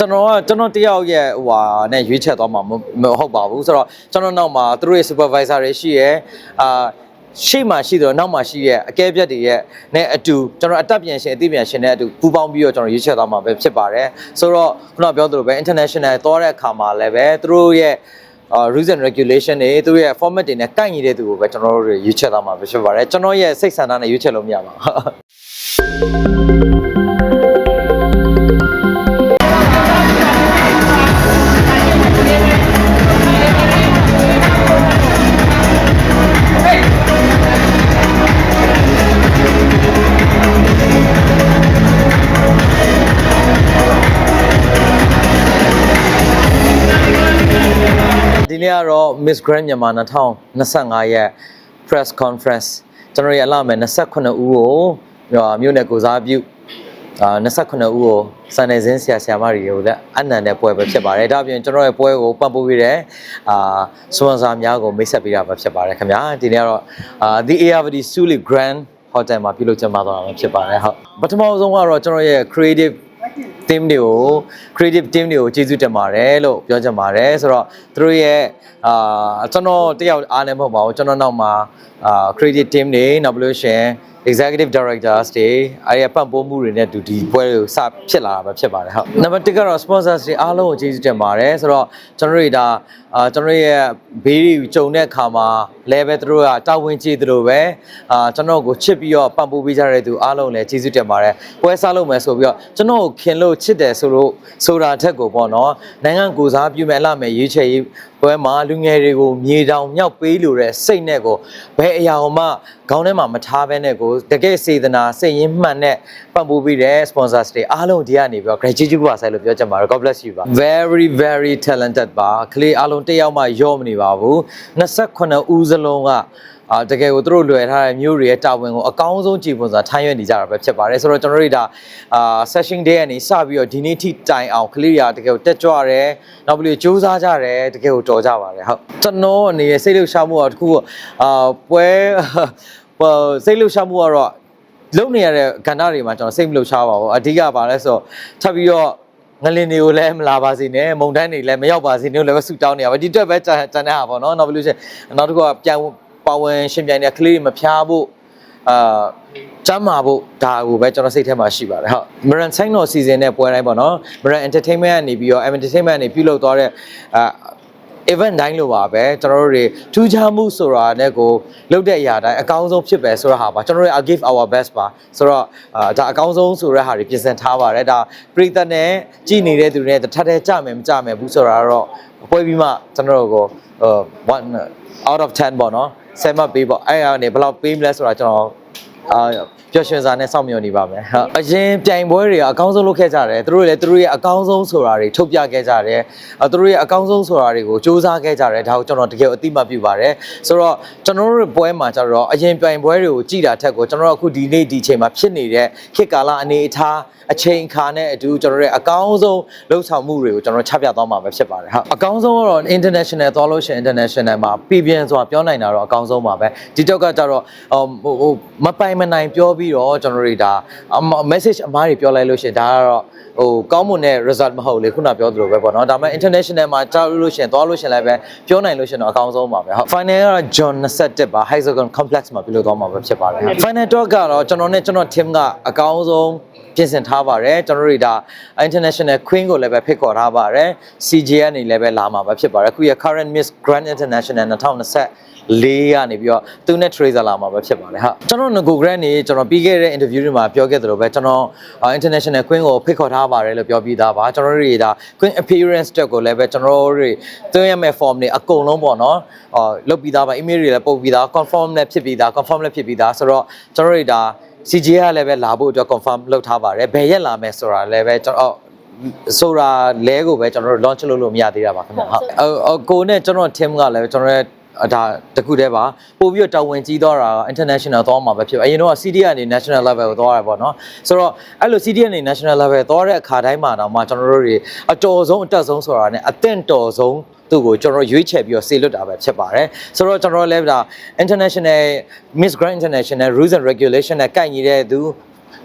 ကျွန်တော်ကကျွန်တော်တယောက်ရဲ့ဟိုဟာနဲ့ရွေးချက်သွားမှာမမဟုတ်ပါဘူးဆိုတော့ကျွန်တော်နောက်မှာသူတို့ရဲ့ supervisor တွေရှိရဲအာရှေ့မှာရှိတယ်နောက်မှာရှိရဲ့အကဲပြတ်တွေရဲ့နဲ့အတူကျွန်တော်အတက်ပြန်ရှင်အသိပြန်ရှင်နဲ့အတူပူးပေါင်းပြီးတော့ကျွန်တော်ရွေးချက်သွားမှာပဲဖြစ်ပါတယ်ဆိုတော့ခုနပြောသလိုပဲ international သွားတဲ့အခါမှာလည်းပဲသူတို့ရဲ့အာ rules and regulation တွေသူတို့ရဲ့ format တွေနဲ့ကိုက်ညီတဲ့သူကိုပဲကျွန်တော်တို့ရွေးချက်သွားမှာပဲဖြစ်ပါတယ်ကျွန်တော်ရဲ့စိတ်ဆန္ဒနဲ့ရွေးချက်လို့မရပါဘူး ဒီနေ့ကတော့ Miss Grand မြန်မာ2025ရဲ့ press conference ကျွန်တော်ရအလာမယ်28ဦးကိုဟိုမြို့နယ်ကိုစားပြုအာ28ဦးကိုစံနေစင်းဆရာဆရာမတွေကိုလည်းအနန္တပွဲပဲဖြစ်ပါတယ်ဒါအပြင်ကျွန်တော်ရဲ့ပွဲကိုပံ့ပိုးပေးတဲ့အာစပွန်ဆာများကိုမိတ်ဆက်ပေးတာပဲဖြစ်ပါတယ်ခင်ဗျာဒီနေ့ကတော့အာ The Ayavati Suli Grand Hotel မှာပြုလုပ်ကျင်းပသွားတာပဲဖြစ်ပါတယ်ဟုတ်ပထမဆုံးကတော့ကျွန်တော်ရဲ့ creative team တွေကို creative team တွေကိုကျေးဇူးတင်ပါတယ်လို့ပြောချင်ပါတယ်ဆိုတော့သူတို့ရဲ့အာကျွန်တော်တယောက်အားလည်းမဟုတ်ပါဘူးကျွန်တော်နောက်မှာအာ creative team တွေနောက်ပြီးလို့ရှရင် executive directors တွေအဲ့ရပံ့ပိုးမှုတွေနဲ့အတူဒီပွဲတွေကိုစဖြစ်လာတာပဲဖြစ်ပါတယ်ဟုတ်နံပါတ်1ကတော့ sponsors တွေအားလုံးကိုကျေးဇူးတင်ပါတယ်ဆိုတော့ကျွန်တော်တို့ဒါအာကျွန်တော်ရဲ့ဘေးတွေကြုံတဲ့အခါမှာလည်းပဲသူတို့ကတာဝန်ကြီးသူတို့ပဲအာကျွန်တော်ကိုချစ်ပြီးတော့ပံ့ပိုးပေးကြတဲ့သူအားလုံးလည်းကျေးဇူးတင်ပါတယ်ပွဲစားလုပ်မယ်ဆိုပြီးတော့ကျွန်တော်ကိုခင်လို့ချစ်တယ်ဆိုလို့ဆိုတာထက်ကိုပေါ့နော်နိုင်ငံကိုစားပြုမဲ့အလှမဲ့ရွေးချယ်ရေးပွဲမှာလူငယ်တွေကိုမြေတောင်မြောက်ပေးလို့တဲ့စိတ်နဲ့ကိုဘယ်အရာမှခေါင်းထဲမှာမထားဘဲနဲ့ကိုတကယ်စေတနာစိတ်ရင်းမှန်နဲ့ပံ့ပိုးပေးတဲ့ sponsors တွေအားလုံးဒီကနေပြီးတော့ gratitude ပါဆိုင်လို့ပြောချင်ပါတယ် God bless you ပါ very very talented ပါကလေးအားလုံးတစ်ယောက်မှရော့မနေပါဘူး28ဦးစလုံးကအာတကယ်ကိုသူတို့လွယ်ထားတဲ့မျိုးတွေရဲ့တာဝန်ကိုအကောင်းဆုံးကြည်ပွန်စွာထမ်းရွက်နေကြတာပဲဖြစ်ပါတယ်ဆိုတော့ကျွန်တော်တို့ဒါအာ session day ကနေစပြီးတော့ဒီနေ့ထိတိုင်အောင်ကလေးတွေကတကယ်ကိုတက်ကြွတယ်နောက်ပြီးစူးစမ်းကြတယ်တကယ်ကိုတော်ကြပါတယ်ဟုတ်ကျွန်တော်အနေနဲ့စိတ်လှုပ်ရှားမှုကတခုအာပွဲ ဟိုစိတ်လှုပ်ရှားမှုကတော့လုံနေရတဲ့ကဏ္ဍတွေမှာကျွန်တော်စိတ်မလှုပ်ရှားပါဘူးအဓိကပါလဲဆိုတော့ထပ်ပြီးတော့ငလင်တွေကိုလည်းမလာပါစေနဲ့မုန်တိုင်းတွေလည်းမရောက်ပါစေနဲ့လည်းပဲဆူတောင်းနေရပါဒီအတွက်ပဲကြံကြံတဲ့ဟာပေါ့နော်နောက်ပြီးလို့ရှိရင်နောက်တစ်ခုကပြန်ပါဝင်ရှင်ပြိုင်တဲ့ကလေးတွေမဖျားဖို့အာကျမ်းမာဖို့ဒါကိုပဲကျွန်တော်စိတ်ထဲမှာရှိပါတယ်ဟုတ် Maran Sang တော်စီစဉ်တဲ့ပွဲတိုင်းပေါ့နော် Maran Entertainment ကနေပြီးတော့ Entertainment ကနေပြုလုပ်သွားတဲ့အာ event တိုင်းလိုပါပဲကျွန်တော်တို့တွေထူးခြားမှုဆိုတာနဲ့ကိုလုပ်တဲ့အရာတိုင်းအကောင်းဆုံးဖြစ်ပဲဆိုတော့ဟာပါကျွန်တော်တို့ I give our best ပါဆိုတော့အာဒါအကောင်းဆုံးဆိုတဲ့ဟာတွေပြင်ဆင်ထားပါတယ်ဒါပရိသတ်နဲ့ကြည်နေတဲ့သူတွေနဲ့တစ်ထပ်တည်းကြမယ်မကြမယ်ဘူးဆိုတာတော့ပွဲပြီးမှကျွန်တော်တို့ကိုဟို1 out of 10ပေါ့နော်7မှတ်ပေးပေါ့အဲ့ဒါကနေဘယ်လောက်ပေးမလဲဆိုတာကျွန်တော်အာပျော် ရွှင်စာနဲ့စောင့်မျှော်နေပါမယ်ဟုတ်အရင်ပြိုင်ပွဲတွေကအကောင်းဆုံးလုပ်ခဲ့ကြတယ်သူတို့လည်းသူတို့ရဲ့အကောင်းဆုံးဆိုတာတွေထုတ်ပြခဲ့ကြတယ်အဲသူတို့ရဲ့အကောင်းဆုံးဆိုတာတွေကိုစူးစမ်းခဲ့ကြတယ်ဒါကိုကျွန်တော်တကယ်အတိမတ်ပြုပါတယ်ဆိုတော့ကျွန်တော်တို့ပွဲမှာကျတော့အရင်ပြိုင်ပွဲတွေကိုကြည်တာထက်ကိုကျွန်တော်တို့အခုဒီနေ့ဒီချိန်မှာဖြစ်နေတဲ့ခေတ်ကာလအနေအထားအချိန်အခါနဲ့အတူကျွန်တော်တို့ရဲ့အကောင်းဆုံးလှုပ်ဆောင်မှုတွေကိုကျွန်တော်ချပြသွားမှာပဲဖြစ်ပါတယ်ဟုတ်အကောင်းဆုံးကတော့ international သွားလို့ရှိရင် international မှာပြည်ပြင်းစွာပြောနိုင်တာတော့အကောင်းဆုံးပါပဲဒီတော့ကကျတော့ဟိုဟိုမပိုင်မနိုင်ပြောပြီးတော့ကျွန်တော်တို့ဒါ message အမားတွေပြောလိုက်လို့ရှိရင်ဒါကတော့ဟိုကောင်းမွန်တဲ့ result မဟုတ်လေခုနပြောသလိုပဲပေါ့နော်ဒါပေမဲ့ international မှာကြားလို့ရှိရင်သွားလို့ရှိရင်လည်းပဲပြောနိုင်လို့ရှိရင်တော့အကောင်းဆုံးပါပဲဟုတ် final ကတော့ John 21ပါ Hexagon Complex မှာပြုလုပ်သွားမှာပဲဖြစ်ပါတယ်ဟုတ် final talk ကတော့ကျွန်တော်နဲ့ကျွန်တော် team ကအကောင်းဆုံးပြင်ဆင်ထားပါတယ်ကျွန်တော်တို့ဒါ international queen ကိုလည်းပဲဖိတ်ခေါ်ထားပါတယ် CJ ကနေလည်းပဲလာမှာပဲဖြစ်ပါတယ်အခုရ current miss grand international 2020 လေးကနေပြီးတော့သူနဲ့ tracer လာမှာပဲဖြစ်ပါတယ်ဟာကျွန်တော် Nago Grand နေကျွန်တော်ပြီးခဲ့တဲ့ interview တွေမှာပြောခဲ့သလိုပဲကျွန်တော် international queen ကိုဖိတ်ခေါ်ထားပါတယ်လို့ပြောပြီးသားပါကျွန်တော်တို့တွေဒါ queen appearance တက်ကိုလည်းပဲကျွန်တော်တို့တွေသွင်းရမယ့် form တွေအကုန်လုံးပေါ့နော်အော်လုပ်ပြီးသားပါ email တွေလည်းပို့ပြီးသား confirm လည်းဖြစ်ပြီးသား confirm လည်းဖြစ်ပြီးသားဆိုတော့ကျွန်တော်တို့တွေဒါ CJ ကလည်းပဲလာဖို့အတွက် confirm လုပ်ထားပါတယ်ဘယ်ရက်လာမယ်ဆိုတာလည်းပဲကျွန်တော်ဆိုတာလဲကိုပဲကျွန်တော်တို့ launch လုပ်လို့မရသေးတာပါခင်ဗျဟုတ်အကိုနဲ့ကျွန်တော် team ကလည်းကျွန်တော်ရဲ့ ဒါတခုတည်းပါပို့ပြီးတော့တာဝန်ကြီးတော့တာ international သွားမှာပဲဖြစ်အရင်တော့ CD ကနေ national level ကိုသွားရပါတော့ဆိုတော့အဲ့လို CD ကနေ national level သွားတဲ့အခါတိုင်းမှာတော့မှကျွန်တော်တို့တွေအတော်ဆုံးအတက်ဆုံးဆိုတာ ਨੇ အသင့်တော်ဆုံးသူ့ကိုကျွန်တော်ရွေးချယ်ပြီးတော့စေလွတ်တာပဲဖြစ်ပါတယ်ဆိုတော့ကျွန်တော်လည်းဒါ international Miss Grand International rules and regulation နဲ့ကိုက်ညီတဲ့သူ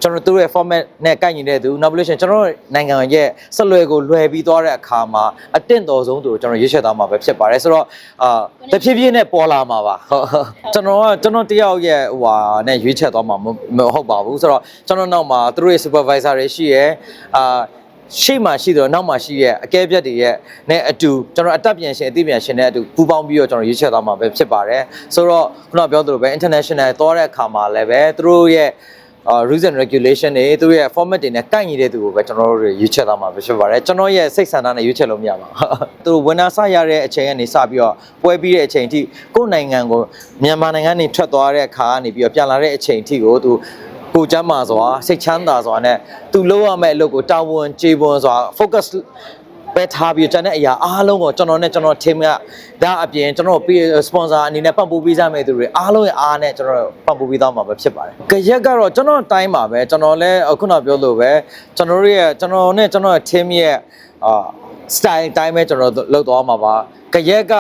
ကျွန်တော်တို့ရဲ့ format နဲ့ကိုက်ညီတဲ့သူနောက်ပြီးလို့ရှိရင်ကျွန်တော်တို့နိုင်ငံရဲ့ဆက်လွယ်ကိုလွယ်ပြီးသွားတဲ့အခါမှာအတင့်တော်ဆုံးသူကိုကျွန်တော်ရွေးချယ်သွားမှာပဲဖြစ်ပါတယ်ဆိုတော့အာတဖြည်းဖြည်းနဲ့ပေါ်လာမှာပါဟုတ်ဟုတ်ကျွန်တော်ကကျွန်တော်တယောက်ရဲ့ဟိုဟာနဲ့ရွေးချယ်သွားမှာမမဟုတ်ပါဘူးဆိုတော့ကျွန်တော်နောက်မှာသူတို့ရဲ့ supervisor တွေရှိရဲအာရှေ့မှာရှိတယ်နောက်မှာရှိရဲ့အကဲပြတ်တွေရဲ့နဲ့အတူကျွန်တော်အတက်ပြန်ရှင်အသိပြန်ရှင်နဲ့အတူပူးပေါင်းပြီးတော့ကျွန်တော်ရွေးချယ်သွားမှာပဲဖြစ်ပါတယ်ဆိုတော့ခုနပြောသလိုပဲ international သွားတဲ့အခါမှာလည်းပဲသူတို့ရဲ့အာ rules and regulation တွေသူတို့ရဲ့ format တွေနဲ့ကိုက်ညီတဲ့သူကိုပဲကျွန်တော်တို့ရွေးချယ်သွားမှာပဲဖြစ်ပါတယ်ကျွန်တော်ရဲ့စိတ်ဆန္ဒနဲ့ရွေးချယ်လို့မရပါဘူးသူတို့ဝင်နာစရတဲ့အချိန်ကနေစပြီးတော့ပွဲပြီးတဲ့အချိန်အထိကိုယ့်နိုင်ငံကိုမြန်မာနိုင်ငံနေထွက်သွားတဲ့အခါကနေပြီးတော့ပြန်လာတဲ့အချိန်အထိကိုသူကိုကျမ်းမာစွာစိတ်ချမ်းသာစွာနဲ့သူလုပ်ရမယ့်အလုပ်ကိုတာဝန်ကျေပွန်စွာ focus ပဲထားပြီးကျန်တဲ့အရာအားလုံးကိုကျွန်တော်နဲ့ကျွန်တော် team ကဒါအပြင်ကျွန်တော်ပေး sponsor အနေနဲ့ပံ့ပိုးပေးကြမယ့်သူတွေအားလုံးရဲ့အားနဲ့ကျွန်တော်ပံ့ပိုးပေးသွားမှာပဲဖြစ်ပါတယ်။ကြရက်ကတော့ကျွန်တော်တိုင်းပါပဲကျွန်တော်လည်းအခုနပြောလို့ပဲကျွန်တော်တို့ရဲ့ကျွန်တော်နဲ့ကျွန်တော်ရဲ့ team ရဲ့အာ style တိုင်းပဲကျွန်တော်လုပ်သွားမှာပါ။ကြရက်က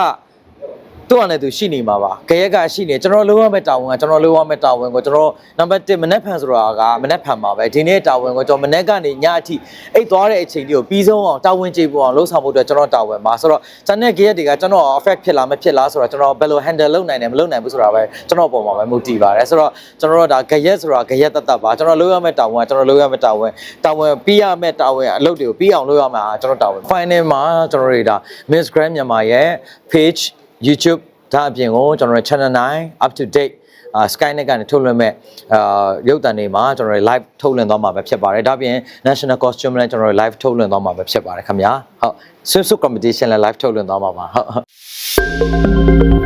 သူ့အနေနဲ့သူရှိနေမှာပါ။ကြရက်ကရှိနေကျွန်တော်လုံးဝမဲ့တာဝန်ကကျွန်တော်လုံးဝမဲ့တာဝန်ကိုကျွန်တော်နံပါတ်1မနက်ဖန်ဆိုတာကမနက်ဖန်ပါပဲဒီနေ့တာဝန်ကိုကျွန်တော်မနက်ကနေညအထိအိတ်သွားတဲ့အချိန်လေးကိုပြီးဆုံးအောင်တာဝန်ကျေပွန်အောင်လှုပ်ဆောင်ဖို့အတွက်ကျွန်တော်တာဝန်ပါဆိုတော့ဇန်နဲ့ကြရက်တွေကကျွန်တော် affect ဖြစ်လာမဖြစ်လားဆိုတော့ကျွန်တော်ဘယ်လို handle လုပ်နိုင်တယ်မလုပ်နိုင်ဘူးဆိုတာပဲကျွန်တော်ပုံမှာပဲမူတည်ပါတယ်ဆိုတော့ကျွန်တော်တို့ဒါကြရက်ဆိုတာကြရက်တတ်တတ်ပါကျွန်တော်လုပ်ရမယ့်တာဝန်ကကျွန်တော်လုပ်ရမယ့်တာဝန်တာဝန်ပြီးရမယ့်တာဝန်အလုပ်တွေကိုပြီးအောင်လုပ်ရမှာကျွန်တော်တာဝန် final မှာကျွန်တော်တို့ဒါ Miss Grand မြန်မာရဲ့ page YouTube ဒါအပြင်ကိုကျွန်တော်တို့ channel 9 up to date အာ Skynet ကနေထုတ်လွှင့်မဲ့အာရုပ်သံတွေမှာကျွန်တော်တို့ live ထုတ်လွှင့်သွားမှာပဲဖြစ်ပါတယ်ဒါပြင် national costume လည်းကျွန်တော်တို့ live ထုတ်လွှင့်သွားမှာပဲဖြစ်ပါတယ်ခင်ဗျာဟုတ် swimsuit competition လည်း live ထုတ်လွှင့်သွားမှာပါဟုတ်